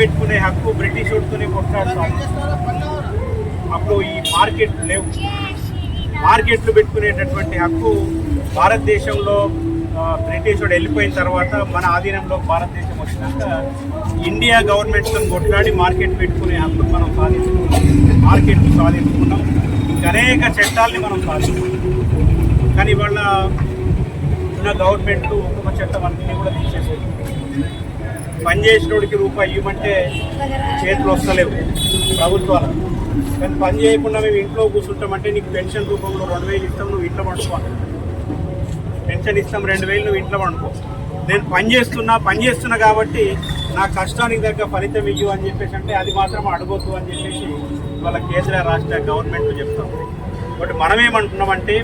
పెట్టుకునే హక్కు బ్రిటిష్ వాడితోనే కొట్లాడుతాం అప్పుడు ఈ మార్కెట్ లేవు. మార్కెట్లు పెట్టుకునేటటువంటి హక్కు భారతదేశంలో బ్రిటిష్ వాడు వెళ్ళిపోయిన తర్వాత మన ఆధీనంలో భారతదేశం వచ్చినాక ఇండియా గవర్నమెంట్తో కొట్లాడి మార్కెట్ పెట్టుకునే హక్కు మనం సాధించుకున్నాం. మార్కెట్లు సాధించుకున్నాం. అనేక చట్టాలని మనం సాధించుకున్నాం. కానీ ఇవాళ ఉన్న గవర్నమెంట్ ఒక్కొక్క చట్టం అన్నీ కూడా తీసేసేది పనిచేసినోడికి రూపాయి ఇవ్వమంటే చేతులు వస్తలేవు ప్రభుత్వాలు. కానీ పని చేయకుండా మేము ఇంట్లో కూర్చుంటామంటే నీకు పెన్షన్ రూపంలో రెండు వేలు ఇస్తాం నువ్వు ఇంట్లో పండుకోవాలి పెన్షన్ ఇస్తాం రెండు వేలు నువ్వు ఇంట్లో పండుకో. నేను పని చేస్తున్నా పని చేస్తున్నా కాబట్టి నా కష్టానికి తగ్గ ఫలితం ఇవ్వు అని చెప్పేసి అంటే అది మాత్రం అడగొద్దు అని చెప్పేసి వాళ్ళ కేంద్ర రాష్ట్ర గవర్నమెంట్ చెప్తాం బట్ మనం ఏమంటున్నామంటే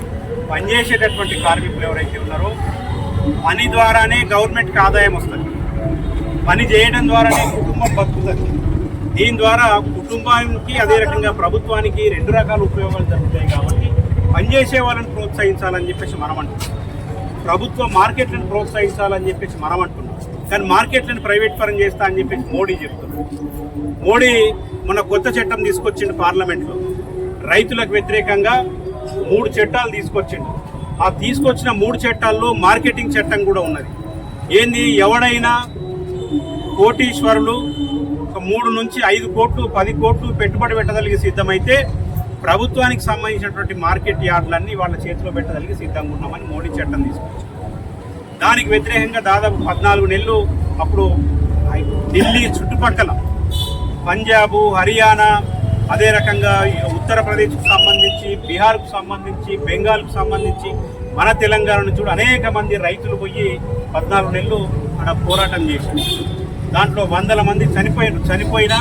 పనిచేసేటటువంటి కార్మికులు ఎవరైతే ఉన్నారో పని ద్వారానే గవర్నమెంట్కి ఆదాయం వస్తుంది. పని చేయడం ద్వారానే కుటుంబం బతుకుతుంది. దీని ద్వారా కుటుంబానికి అదే రకంగా ప్రభుత్వానికి రెండు రకాల ఉపయోగాలు జరుగుతాయి కాబట్టి పనిచేసే వాళ్ళని ప్రోత్సహించాలని చెప్పేసి మనం అంటున్నాం. ప్రభుత్వ మార్కెట్లను ప్రోత్సహించాలని చెప్పేసి మనం అంటున్నాం. కానీ మార్కెట్లను ప్రైవేట్ పరం చేస్తా అని చెప్పేసి మోడీ చెప్తున్నారు. మోడీ మొన్న కొత్త చట్టం తీసుకొచ్చిండు పార్లమెంట్లో. రైతులకు వ్యతిరేకంగా మూడు చట్టాలు తీసుకొచ్చిండు. ఆ తీసుకొచ్చిన మూడు చట్టాల్లో మార్కెటింగ్ చట్టం కూడా ఉన్నది. ఏంది? ఎవడైనా కోటీశ్వరులు ఒక మూడు నుంచి ఐదు కోట్లు పది కోట్లు పెట్టుబడి పెట్టగలిగి సిద్ధమైతే ప్రభుత్వానికి సంబంధించినటువంటి మార్కెట్ యార్డులన్నీ వాళ్ళ చేతిలో పెట్టగలిగి సిద్ధంగా ఉన్నామని మోడీ చట్టం తీసుకొచ్చారు దానికి వ్యతిరేకంగా దాదాపు పద్నాలుగు నెలలు అప్పుడు ఢిల్లీ చుట్టుపక్కల పంజాబ్ హర్యానా అదే రకంగా ఉత్తరప్రదేశ్కు సంబంధించి బీహార్కు సంబంధించి బెంగాల్కు సంబంధించి మన తెలంగాణ నుంచి కూడా అనేక మంది రైతులు పోయి పద్నాలుగు నెలలు అక్కడ పోరాటం చేశారు. దాంట్లో వందల మంది చనిపోయారు చనిపోయినా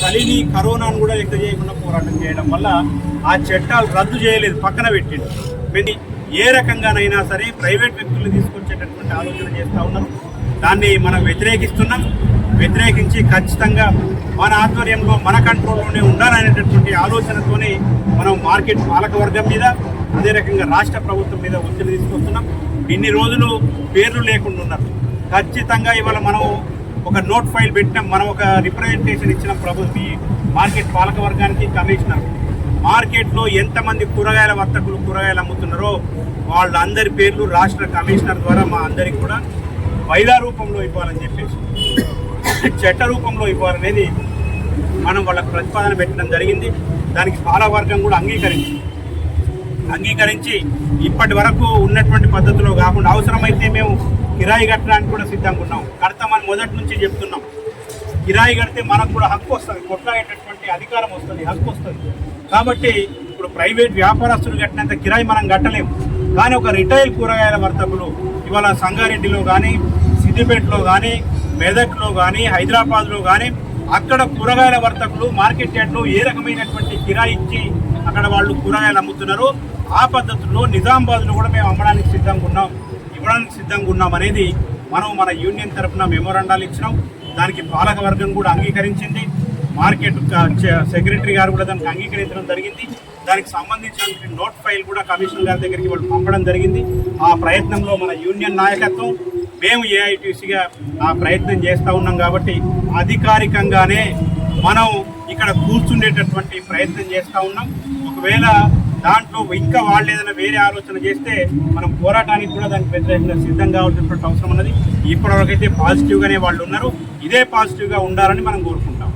చలిని కరోనాను కూడా లెక్క చేయకుండా పోరాటం చేయడం వల్ల ఆ చట్టాలు రద్దు చేయలేదు పక్కన పెట్టిండు. పెట్టి ఏ రకంగానైనా సరే ప్రైవేట్ వ్యక్తులు తీసుకొచ్చేటటువంటి ఆలోచన చేస్తూ ఉన్నారు. దాన్ని మనం వ్యతిరేకిస్తున్నాం. వ్యతిరేకించి ఖచ్చితంగా మన ఆధ్వర్యంలో మన కంట్రోల్లోనే ఉండాలనేటటువంటి ఆలోచనతోనే మనం మార్కెట్ పాలకవర్గం మీద అదే రకంగా రాష్ట్ర ప్రభుత్వం మీద ఒత్తిడి తీసుకొస్తున్నాం. ఇన్ని రోజులు పేర్లు లేకుండా ఉన్నారు. ఖచ్చితంగా ఇవాళ మనం ఒక నోట్ ఫైల్ పెట్టినాం. మనం ఒక రిప్రజెంటేషన్ ఇచ్చిన ప్రభుత్వ మార్కెట్ పాలక వర్గానికి కమిషనర్. మార్కెట్లో ఎంతమంది కూరగాయల వర్తకులు కూరగాయలు అమ్ముతున్నారో వాళ్ళందరి పేర్లు రాష్ట్ర కమిషనర్ ద్వారా మా అందరికి కూడా వైదా రూపంలో ఇవ్వాలని చెప్పేసి చట్ట రూపంలో ఇవ్వాలనేది మనం వాళ్ళకు ప్రతిపాదన పెట్టడం జరిగింది. దానికి పాలవర్గం కూడా అంగీకరించింది. అంగీకరించి ఇప్పటి వరకు ఉన్నటువంటి పద్ధతిలో కాకుండా అవసరమైతే మేము కిరాయి కట్టడానికి కూడా సిద్ధంగా ఉన్నాం. కడతామని మొదటి నుంచి చెప్తున్నాం. కిరాయి కడితే మనకు కూడా హక్కు వస్తుంది. కొట్లాడేటటువంటి అధికారం వస్తుంది హక్కు వస్తుంది. కాబట్టి ఇప్పుడు ప్రైవేట్ వ్యాపారస్తులు కట్టినంత కిరాయి మనం కట్టలేము కానీ ఒక రిటైల్ కూరగాయల వర్తకులు ఇవాళ సంగారెడ్డిలో కానీ సిద్దిపేటలో కానీ మెదక్లో కానీ హైదరాబాద్లో కానీ అక్కడ కూరగాయల వర్తకులు మార్కెట్ యార్డ్లో ఏ రకమైనటువంటి కిరాయి ఇచ్చి అక్కడ వాళ్ళు కూరగాయలు అమ్ముతున్నారు ఆ పద్ధతుల్లో నిజామాబాద్లో కూడా మేము అమ్మడానికి సిద్ధంగా ఉన్నాం. ఇవ్వడానికి సిద్ధంగా ఉన్నామనేది మనం మన యూనియన్ తరఫున మెమోరాండాలు ఇచ్చినాం. దానికి పాలకవర్గం కూడా అంగీకరించింది. మార్కెట్ సెక్రటరీ గారు కూడా దానికి అంగీకరించడం జరిగింది. దానికి సంబంధించిన నోట్ ఫైల్ కూడా కమిషనర్ గారి దగ్గరికి వాళ్ళు పంపడం జరిగింది. ఆ ప్రయత్నంలో మన యూనియన్ నాయకత్వం మేము ఏఐటీసీగా ఆ ప్రయత్నం చేస్తూ ఉన్నాం కాబట్టి అధికారికంగానే మనం ఇక్కడ కూర్చుండేటటువంటి ప్రయత్నం చేస్తూ ఉన్నాం. ఒకవేళ దాంట్లో ఇంకా వాళ్ళు ఏదైనా వేరే ఆలోచన చేస్తే మనం పోరాటానికి కూడా దానికి వ్యతిరేకంగా సిద్ధంగా కావాల్సినటువంటి అవసరం ఉన్నది. ఇప్పటివరకైతే పాజిటివ్గానే వాళ్ళు ఉన్నారు. ఇదే పాజిటివ్గా ఉండాలని మనం కోరుకుంటాం.